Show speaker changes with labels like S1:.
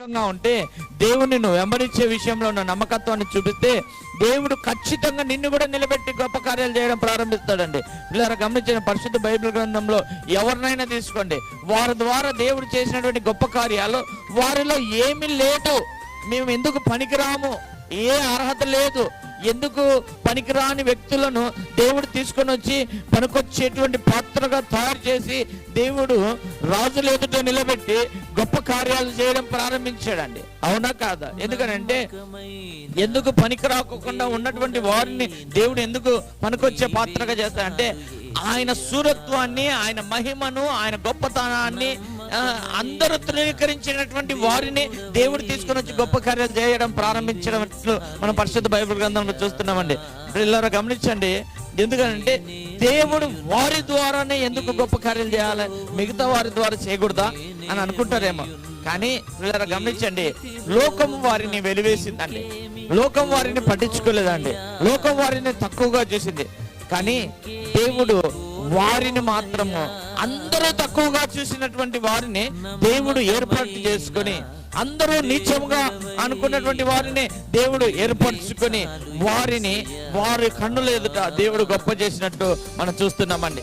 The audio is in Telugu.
S1: నమ్మకంగా ఉంటే దేవుని నువ్వు వెంబడించే విషయంలో ఉన్న నమ్మకత్వాన్ని చూపిస్తే దేవుడు ఖచ్చితంగా నిన్ను కూడా నిలబెట్టి గొప్ప కార్యాలు చేయడం ప్రారంభిస్తాడండి. పిల్లల గమనించిన పరిశుద్ధ బైబిల్ గ్రంథంలో ఎవరినైనా తీసుకోండి. వారి ద్వారా దేవుడు చేసినటువంటి గొప్ప కార్యాలు వారిలో ఏమీ లేదు మేము ఎందుకు పనికిరాము? ఏ అర్హత లేదు. ఎందుకు పనికిరాని వ్యక్తులను దేవుడు తీసుకొని వచ్చి పనికొచ్చేటువంటి పాత్రగా తయారు చేసి దేవుడు రాజుల ఎదుట నిలబెట్టి గొప్ప కార్యాలు చేయడం ప్రారంభించాడండి. అవునా కాదా? ఎందుకనంటే ఎందుకు పనికి రాకుండా ఉన్నటువంటి వారిని దేవుడు ఎందుకు పనికొచ్చే పాత్రగా చేస్తాడంటే ఆయన సూరత్వాన్ని ఆయన మహిమను ఆయన గొప్పతనాన్ని అందరూ తృణీకరించినటువంటి వారిని దేవుడు తీసుకొని వచ్చి గొప్ప కార్యాలు చేయడం ప్రారంభించడం మనం పరిశుద్ధ బైబిల్ గ్రంథంలో చూస్తున్నామండి. పిల్లలు గమనించండి. ఎందుకంటే దేవుడు వారి ద్వారానే ఎందుకు గొప్ప కార్యాలు చేయాలి? మిగతా వారి ద్వారా చేయకూడదా అని అనుకుంటారేమో. కానీ పిల్లలు గమనించండి. లోకం వారిని వెలివేసిందండి. లోకం వారిని పట్టించుకోలేదండి. లోకం వారిని తక్కువగా చేసింది. కానీ దేవుడు వారిని మాత్రము అందరూ తక్కువగా చూసినటువంటి వారిని దేవుడు ఏర్పాటు చేసుకొని అందరూ నీచంగా అనుకున్నటువంటి వారిని దేవుడు ఏర్పరచుకొని వారిని వారి కన్నుల ఎదుట దేవుడు గొప్ప చేసినట్టు మనం చూస్తున్నామండి.